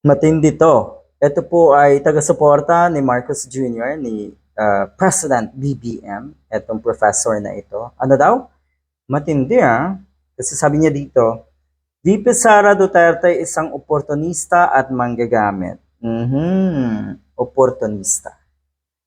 Matindi to. Ito po ay taga-suporta ni Marcos Jr., ni uh, President BBM, itong professor na ito. Ano daw? Matindi ah. Kasi sabi niya dito, VP Sara Duterte isang oportunista at manggagamit. Mhm. Oportunista.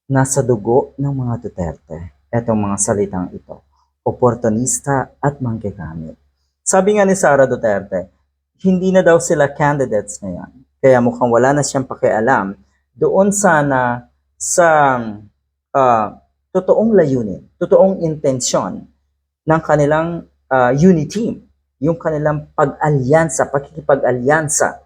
Nasa dugo ng mga Duterte. Itong mga salitang ito. Oportunista at manggagamit. Sabi nga ni Sara Duterte, hindi na daw sila candidates ngayon. Kaya mukhang wala na siyang pakialam doon sana sa ah, totoong layunin, totoong intensyon ng kanilang ah, unity yung kanilang pag-alyansa, pakikipag-alyansa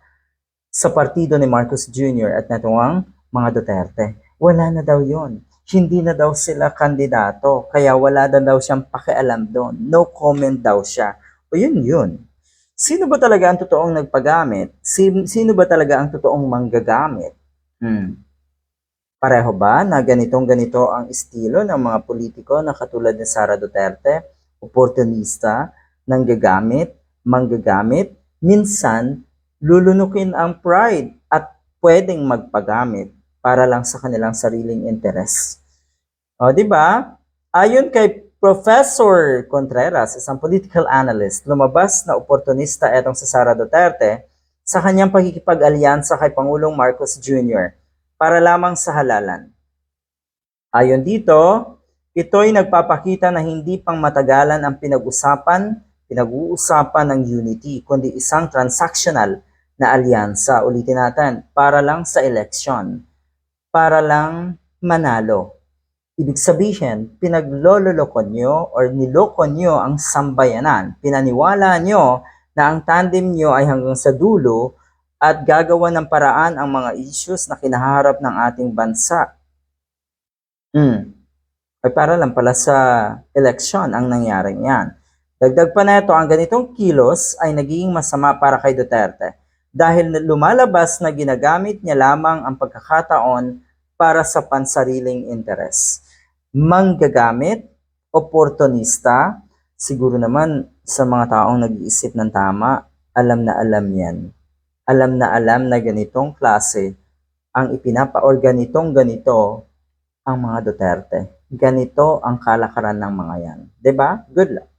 sa partido ni Marcos Jr. at natungang mga Duterte. Wala na daw yon. Hindi na daw sila kandidato, kaya wala na daw siyang pakialam doon. No comment daw siya. O yun yun. Sino ba talaga ang totoong nagpagamit? Sin- Sino ba talaga ang totoong manggagamit? Hmm. Pareho ba na ganitong ganito ang estilo ng mga politiko na katulad ni Sara Duterte? Oportunista, nanggagamit, manggagamit, minsan lulunukin ang pride at pwedeng magpagamit para lang sa kanilang sariling interes. O, di ba? Ayon kay Professor Contreras, isang political analyst, lumabas na oportunista etong si Sara Duterte sa kanyang pagkikipag-alyansa kay Pangulong Marcos Jr. para lamang sa halalan. Ayon dito, ito'y nagpapakita na hindi pang matagalan ang pinag-usapan, pinag-uusapan ng unity, kundi isang transactional na alyansa, ulitin natin, para lang sa eleksyon, para lang manalo. Ibig sabihin, pinaglololoko nyo or niloko nyo ang sambayanan. Pinaniwala nyo na ang tandem nyo ay hanggang sa dulo at gagawa ng paraan ang mga issues na kinaharap ng ating bansa. Hmm. Ay para lang pala sa eleksyon ang nangyaring yan. Dagdag pa na ito, ang ganitong kilos ay naging masama para kay Duterte dahil lumalabas na ginagamit niya lamang ang pagkakataon para sa pansariling interes manggagamit, oportunista, siguro naman sa mga taong nag-iisip ng tama, alam na alam yan. Alam na alam na ganitong klase ang ipinapa or ganitong ganito ang mga Duterte. Ganito ang kalakaran ng mga yan. ba? Good luck.